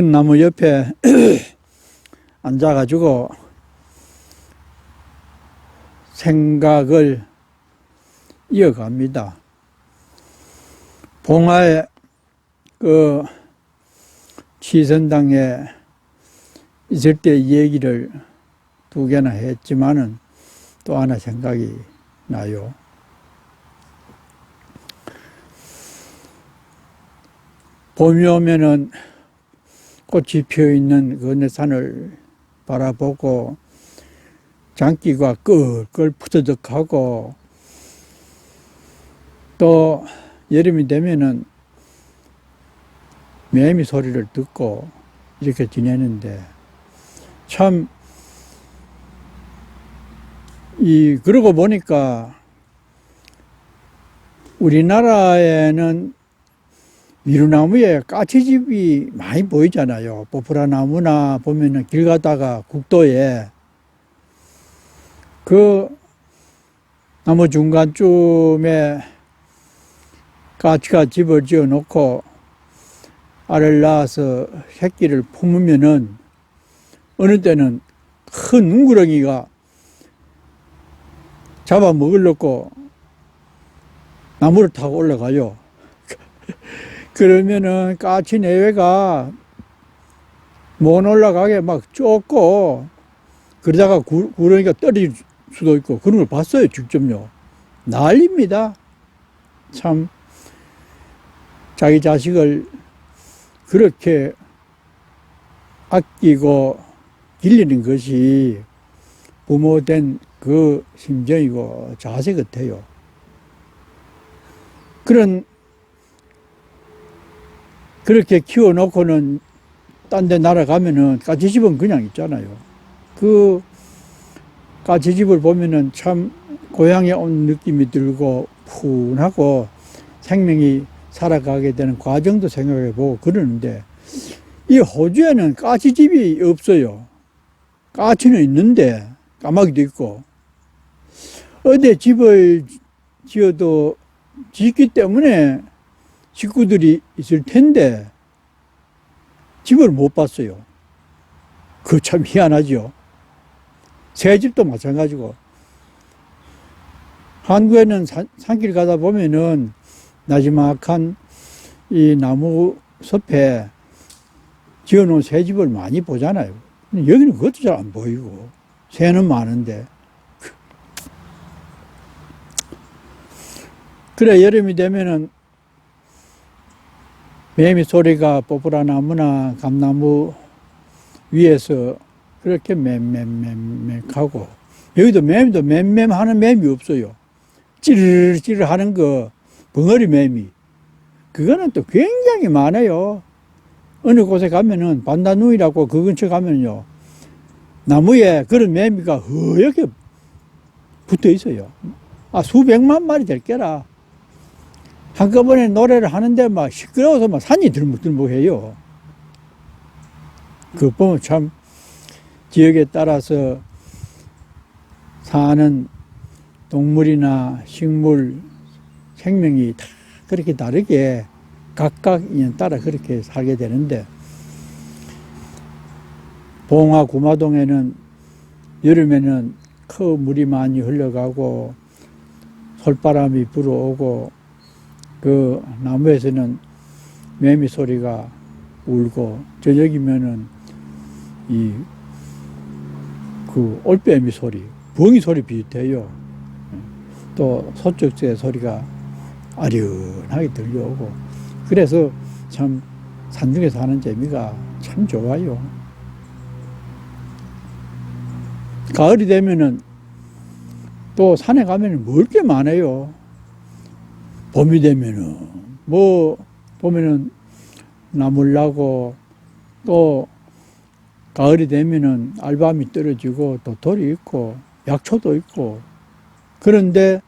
큰 나무 옆에 앉아가지고 생각을 이어갑니다. 봉화의 그 치선당에 있을 때 얘기를 두 개나 했지만은 또 하나 생각이 나요. 봄이 오면은 꽃이 피어 있는 그 내산을 바라보고 장기가 끌끌 푸드득하고 또 여름이 되면은 매미 소리를 듣고 이렇게 지내는데 참 이 그러고 보니까 우리나라에는 미루나무에 까치집이 많이 보이잖아요. 보프라 나무나 보면은 길 가다가 국도에 그 나무 중간쯤에 까치가 집을 지어 놓고 알을 낳아서 새끼를 품으면은 어느 때는 큰 웅구렁이가 잡아 먹으려고 나무를 타고 올라가요. 그러면은 까치 내외가 못 올라가게 막 쫓고 그러다가 구, 구렁이가 떨어질 수도 있고 그런 걸 봤어요 직접요. 난립니다. 참. 자기 자식을 그렇게 아끼고 길리는 것이 부모된 그 심정이고 자세 같아요. 그런 그렇게 키워놓고는 딴 데 날아가면은 까치집은 그냥 있잖아요. 그 까치집을 보면은 참 고향에 온 느낌이 들고 푸근하고 생명이 살아가게 되는 과정도 생각해 보고 그러는데 이 호주에는 까치집이 없어요. 까치는 있는데 까마귀도 있고 어디 집을 지어도 짓기 때문에 식구들이 있을 텐데 집을 못 봤어요. 그 참 희한하죠. 새 집도 마찬가지고 한국에는 산, 산길 가다 보면은 나지막한 이 나무 숲에 지어놓은 새 집을 많이 보잖아요. 여기는 그것도 잘 안 보이고 새는 많은데 그래 여름이 되면은 매미 소리가 뽀뽀라 나무나 감나무 위에서 그렇게 맴맴맴맴 하고 여기도 매미도 맴맴 하는 매미 없어요. 찌르르 하는 거 벙어리 매미 그거는 또 굉장히 많아요. 어느 곳에 가면은 반다누이라고 그 근처 가면요 나무에 그런 매미가 허옇게 붙어 있어요. 아 수백만 마리 될 게라. 한꺼번에 노래를 하는데 막 시끄러워서 막 산이 들먹들먹해요. 그 보면 참 지역에 따라서 사는 동물이나 식물, 생명이 다 그렇게 다르게 각각 인연 따라 그렇게 살게 되는데 봉화 구마동에는 여름에는 큰 물이 많이 흘러가고 솔바람이 불어오고 그 나무에서는 매미 소리가 울고 저녁이면은 이 그 올빼미 소리, 부엉이 소리 비슷해요. 또 소쩍새 소리가 아련하게 들려오고 그래서 참 산중에 사는 재미가 참 좋아요. 가을이 되면은 또 산에 가면은 먹을 게 많아요. 봄이 되면은 뭐 보면은 나물 나고 또 가을이 되면은 알밤이 떨어지고 또 돌이 있고 약초도 있고 그런데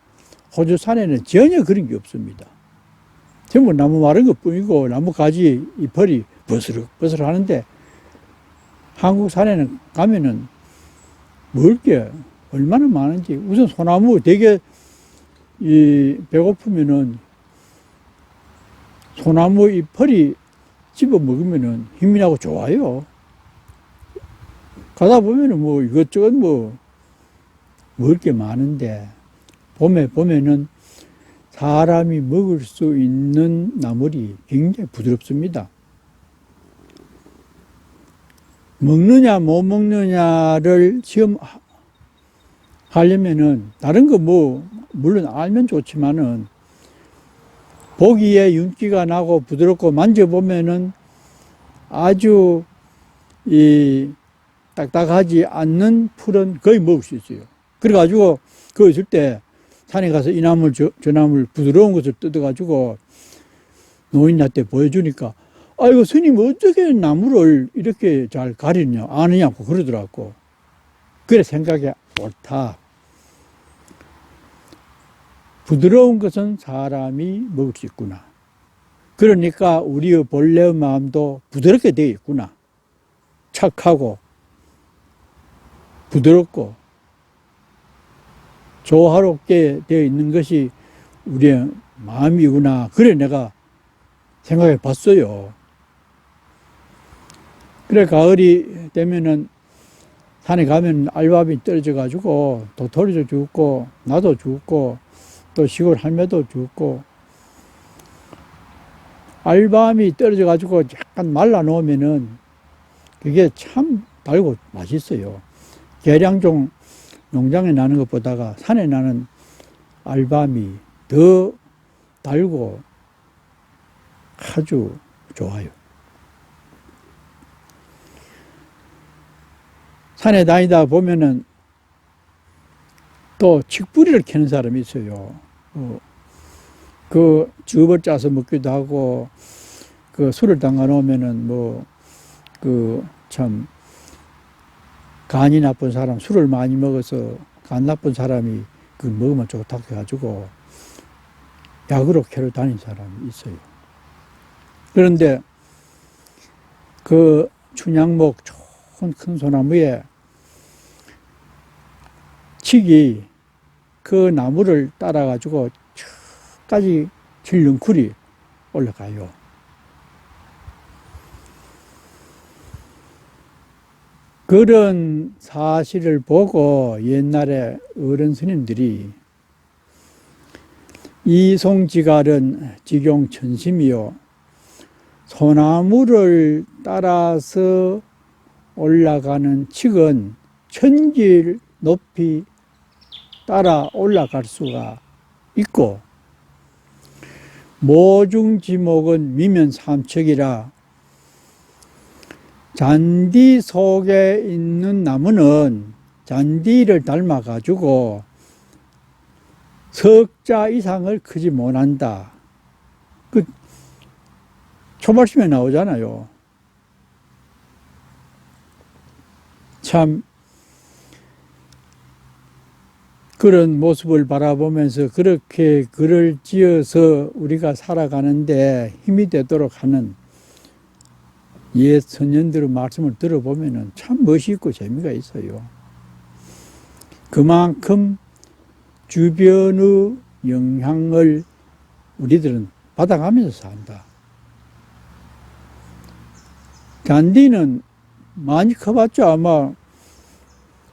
호주 산에는 전혀 그런 게 없습니다. 전부 나무 마른 것 뿐이고 나무 가지 이 벌이 버스럭 버스럭 하는데 한국 산에는 가면은 먹을 게 얼마나 많은지 우선 소나무 되게 이 배고프면은 소나무 이 펄이 집어 먹으면은 힘이 나고 좋아요. 가다 보면은 뭐 이것저것 뭐 먹을 게 많은데 봄에 보면은 사람이 먹을 수 있는 나물이 굉장히 부드럽습니다. 먹느냐 못 먹느냐를 시험 하려면은 다른 거 뭐 물론 알면 좋지만은 보기에 윤기가 나고 부드럽고 만져보면은 아주 이 딱딱하지 않는 풀은 거의 먹을 수 있어요. 그래가지고 그거 있을 때 산에 가서 이 나물 저, 저 나물 부드러운 것을 뜯어가지고 노인한테 보여주니까 아이고 스님 어떻게 나무를 이렇게 잘 가리냐 아느냐고 그러더라고. 그래 생각이 옳다. 부드러운 것은 사람이 먹을 수 있구나. 그러니까 우리의 본래의 마음도 부드럽게 되어 있구나. 착하고, 부드럽고, 조화롭게 되어 있는 것이 우리의 마음이구나. 그래 내가 생각해 봤어요. 그래 가을이 되면은 산에 가면 알밥이 떨어져 가지고 도토리도 죽고 나도 죽고 또 시골 할매도 죽고 알밤이 떨어져 가지고 약간 말라 놓으면은 그게 참 달고 맛있어요. 계량종 농장에 나는 것보다가 산에 나는 알밤이 더 달고 아주 좋아요. 산에 다니다 보면은 또 칡뿌리를 캐는 사람이 있어요. 어, 그 즙을 짜서 먹기도 하고 그 술을 담가 놓으면은 뭐 그 참 간이 나쁜 사람 술을 많이 먹어서 간 나쁜 사람이 그 먹으면 좋다고 해가지고 약으로 캐러 다닌 사람이 있어요. 그런데 그 춘향목 좋은 큰 소나무에 칡이 그 나무를 따라 가지고 저까지 질릉쿨이 올라가요. 그런 사실을 보고 옛날에 어른 스님들이 이송지갈은 직용천심이요. 소나무를 따라서 올라가는 칡은 천길 높이 따라 올라갈 수가 있고 모중지목은 미면 삼척이라 잔디 속에 있는 나무는 잔디를 닮아 가지고 석자 이상을 크지 못한다. 그 초말씀에 나오잖아요. 참 그런 모습을 바라보면서 그렇게 글을 지어서 우리가 살아가는데 힘이 되도록 하는 옛 선현들의 말씀을 들어보면 참 멋있고 재미가 있어요. 그만큼 주변의 영향을 우리들은 받아가면서 산다. 잔디는 많이 커봤자 아마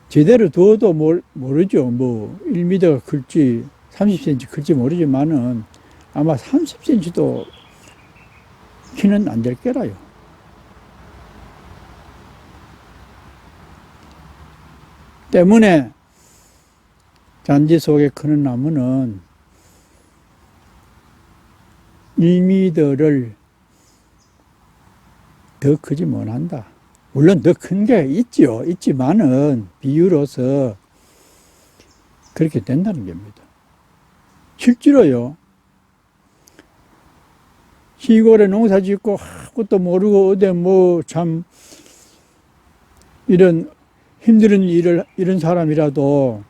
제대로 두어도 모르죠. 뭐 1m가 클지 30cm 클지 모르지만은 아마 30cm도 키는 안 될 거라요. 때문에 잔디 속에 크는 나무는 1m를 더 크지 못한다. 물론 더 큰 게 있지요. 있지만은 비유로서 그렇게 된다는 겁니다. 실제로요. 시골에 농사 짓고 아무것도 모르고 어디 뭐 참 이런 힘든 일을 이런 사람이라도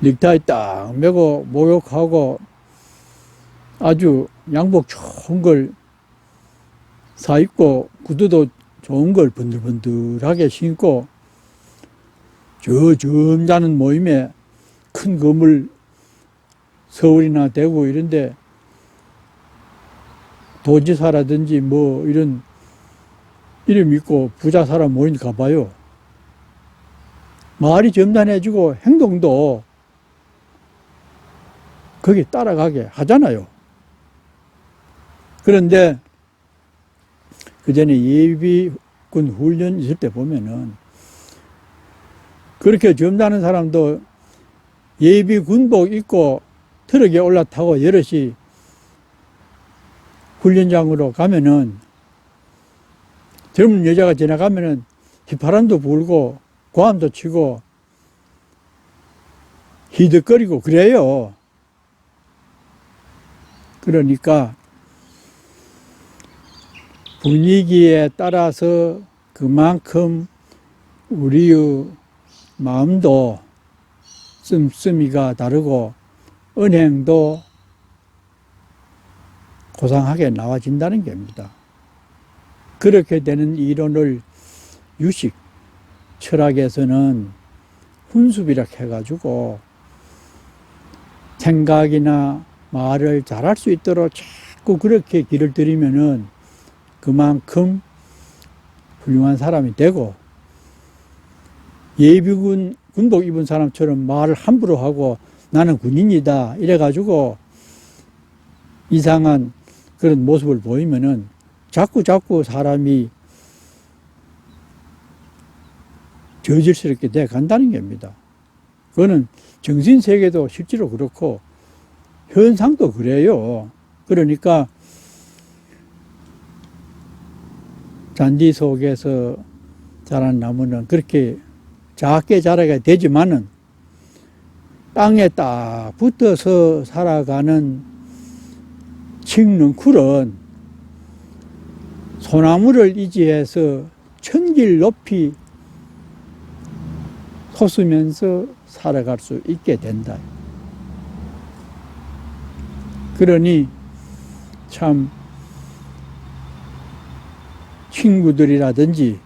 넥타이 딱 메고 목욕하고 아주 양복 좋은 걸 사 입고 구두도 좋은 걸 번들번들하게 신고 저 점잖은 모임에 큰 건물 서울이나 대구 이런데 도지사라든지 뭐 이런 이름 있고 부자 사람 모임 가봐요. 말이 점잖해지고 행동도 거기 따라가게 하잖아요. 그런데 그 전에 예비군 훈련 있을 때 보면은 그렇게 점잖은 사람도 예비 군복 입고 트럭에 올라타고 여럿이 훈련장으로 가면은 젊은 여자가 지나가면은 휘파람도 불고 고함도 치고 히득거리고 그래요. 그러니까 분위기에 따라서 그만큼 우리의 마음도 씀씀이가 다르고 은행도 고상하게 나와진다는 겁니다. 그렇게 되는 이론을 유식 철학에서는 훈수비라 해가지고 생각이나 말을 잘할 수 있도록 자꾸 그렇게 길을 들이면은 그만큼 훌륭한 사람이 되고 예비군 군복 입은 사람처럼 말을 함부로 하고 나는 군인이다 이래가지고 이상한 그런 모습을 보이면은 자꾸 자꾸 사람이 저질스럽게 돼 간다는 겁니다. 그거는 정신 세계도 실제로 그렇고 현상도 그래요. 그러니까 잔디 속에서 자란 나무는 그렇게 작게 자라게 되지만은 땅에 딱 붙어서 살아가는 칡능쿨은 소나무를 이지해서 천길 높이 솟으면서 살아갈 수 있게 된다. 그러니 참 친구들이라든지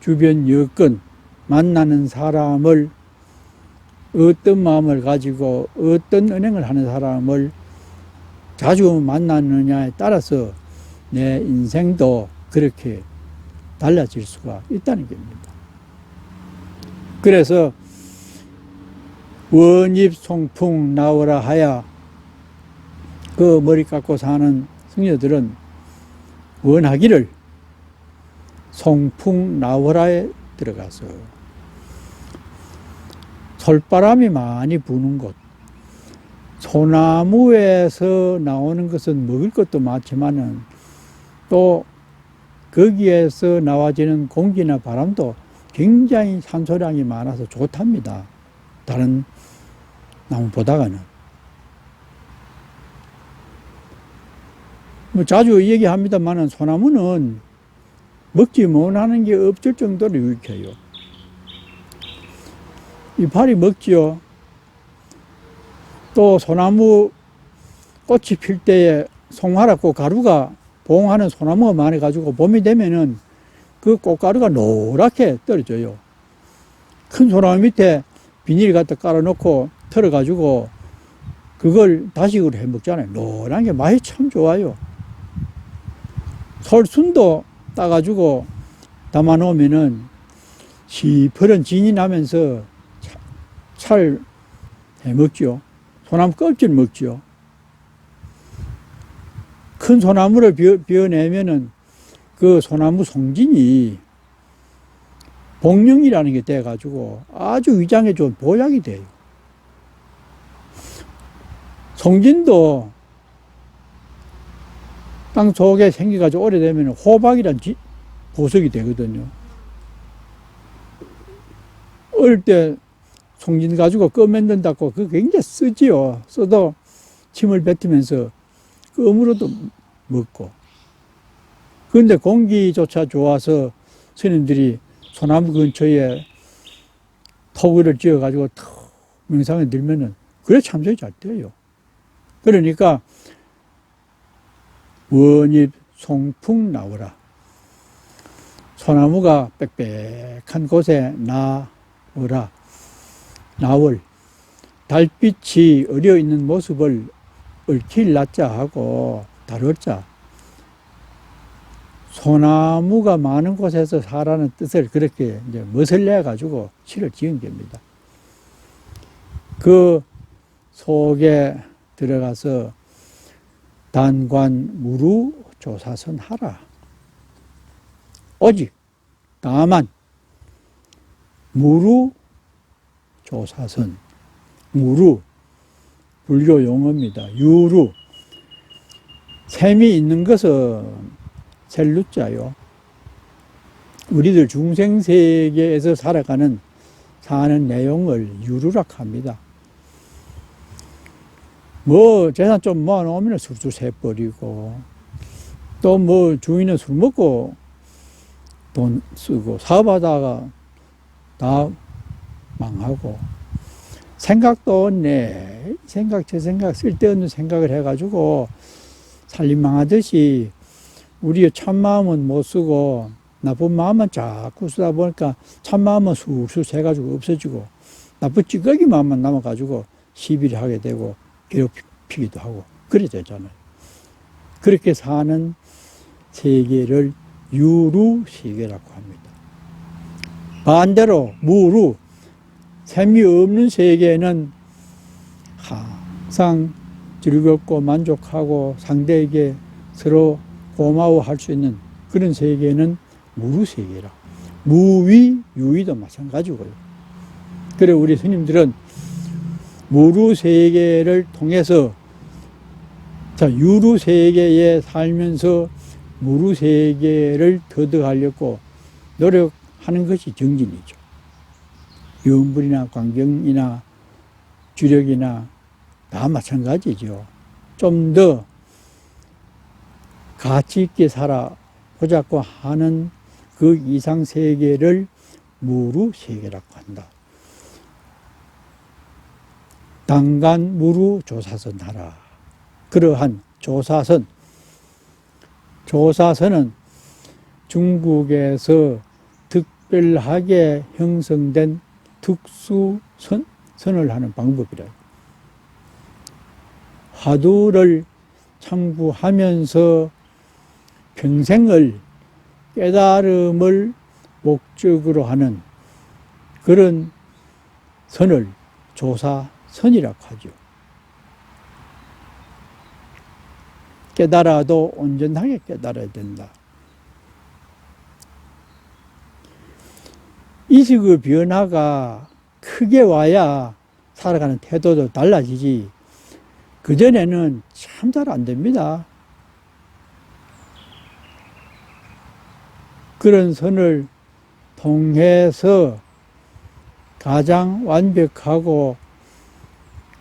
주변 여건 만나는 사람을 어떤 마음을 가지고 어떤 은행을 하는 사람을 자주 만나느냐에 따라서 내 인생도 그렇게 달라질 수가 있다는 겁니다. 그래서 원입 송풍 나오라 하야 그 머리 깎고 사는 승려들은 원하기를 송풍 나오라에 들어가서 솔바람이 많이 부는 곳 소나무에서 나오는 것은 먹을 것도 많지만은 또 거기에서 나와지는 공기나 바람도 굉장히 산소량이 많아서 좋답니다. 다른 나무보다가는. 뭐 자주 얘기합니다만은 소나무는 먹지 못하는 게 없을 정도로 유익해요. 이파리 먹지요. 또 소나무 꽃이 필 때에 송화락꽃 가루가 봉하는 소나무가 많아가지고 봄이 되면은 그 꽃가루가 노랗게 떨어져요. 큰 소나무 밑에 비닐 갖다 깔아놓고 털어가지고 그걸 다식으로 해 먹잖아요. 노란 게 맛이 참 좋아요. 솔순도 따가지고 담아 놓으면은 시퍼런 진이 나면서 잘해 먹죠. 소나무 껍질 먹죠. 큰 소나무를 비워, 비워내면은 그 소나무 송진이 복령이라는 게 돼가지고 아주 위장에 좋은 보약이 돼요. 송진도 땅 속에 생겨가지고 오래되면 호박이란 지, 보석이 되거든요. 어릴 때 송진 가지고 껌 만든다고 그 굉장히 쓰지요. 써도 침을 뱉으면서 그 어무로도 먹고. 그런데 공기조차 좋아서 스님들이 소나무 근처에 토구를 지어가지고 턱 명상에 들면은 그래 참석이 잘 돼요. 그러니까 원입 송풍 나오라. 소나무가 빽빽한 곳에 나으라 나월 달빛이 어려 있는 모습을 얽힐 낮자 하고 다룰자 소나무가 많은 곳에서 사라는 뜻을 그렇게 이제 멋을 내 가지고 시를 지은 겁니다. 그 속에 들어가서 단관 무루 조사선 하라. 오직 다만 무루 조사선 무루 불교 용어입니다. 유루 셈이 있는 것은 셀루자요. 우리들 중생 세계에서 살아가는 사는 내용을 유루락 합니다. 뭐 재산 좀 모아놓으면 술술 새버리고 또 뭐 주인은 술 먹고 돈 쓰고 사업하다가 다 망하고 생각도 없네. 생각 저 생각 쓸데없는 생각을 해가지고 살림 망하듯이 우리의 참마음은 못 쓰고 나쁜 마음은 자꾸 쓰다 보니까 참마음은 술술 새가지고 없어지고 나쁜 찌꺼기 마음만 남아가지고 시비를 하게 되고 괴롭히기도 하고 그래 되잖아요. 그렇게 사는 세계를 유루 세계라고 합니다. 반대로 무루 셈이 없는 세계는 항상 즐겁고 만족하고 상대에게 서로 고마워할 수 있는 그런 세계는 무루 세계라. 무위 유위도 마찬가지고요. 그래 우리 스님들은 무루 세계를 통해서 자 유루 세계에 살면서 무루 세계를 더득하려고 노력하는 것이 정진이죠. 유언불이나 광경이나 주력이나 다 마찬가지죠. 좀 더 가치 있게 살아보자고 하는 그 이상 세계를 무루 세계라고 한다. 당간 무루 조사선 하라. 그러한 조사선, 조사선은 중국에서 특별하게 형성된 특수선, 선을 하는 방법이라. 화두를 참고하면서 평생을 깨달음을 목적으로 하는 그런 선을 조사 선이라고 하죠. 깨달아도 온전하게 깨달아야 된다. 이식의 변화가 크게 와야 살아가는 태도도 달라지지. 그전에는 참 잘 안 됩니다. 그런 선을 통해서 가장 완벽하고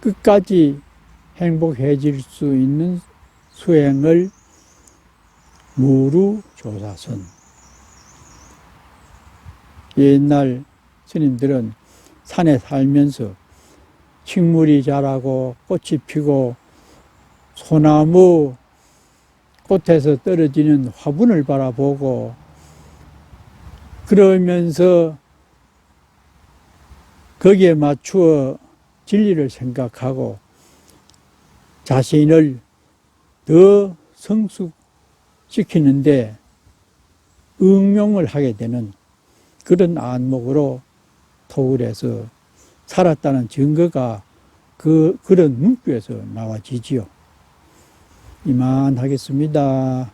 끝까지 행복해질 수 있는 수행을 무루 조사선. 옛날 스님들은 산에 살면서 식물이 자라고 꽃이 피고 소나무 꽃에서 떨어지는 화분을 바라보고 그러면서 거기에 맞추어 진리를 생각하고 자신을 더 성숙시키는데 응용을 하게 되는 그런 안목으로 토굴에서 살았다는 증거가 그, 그런 문구에서 나와지지요. 이만 하겠습니다.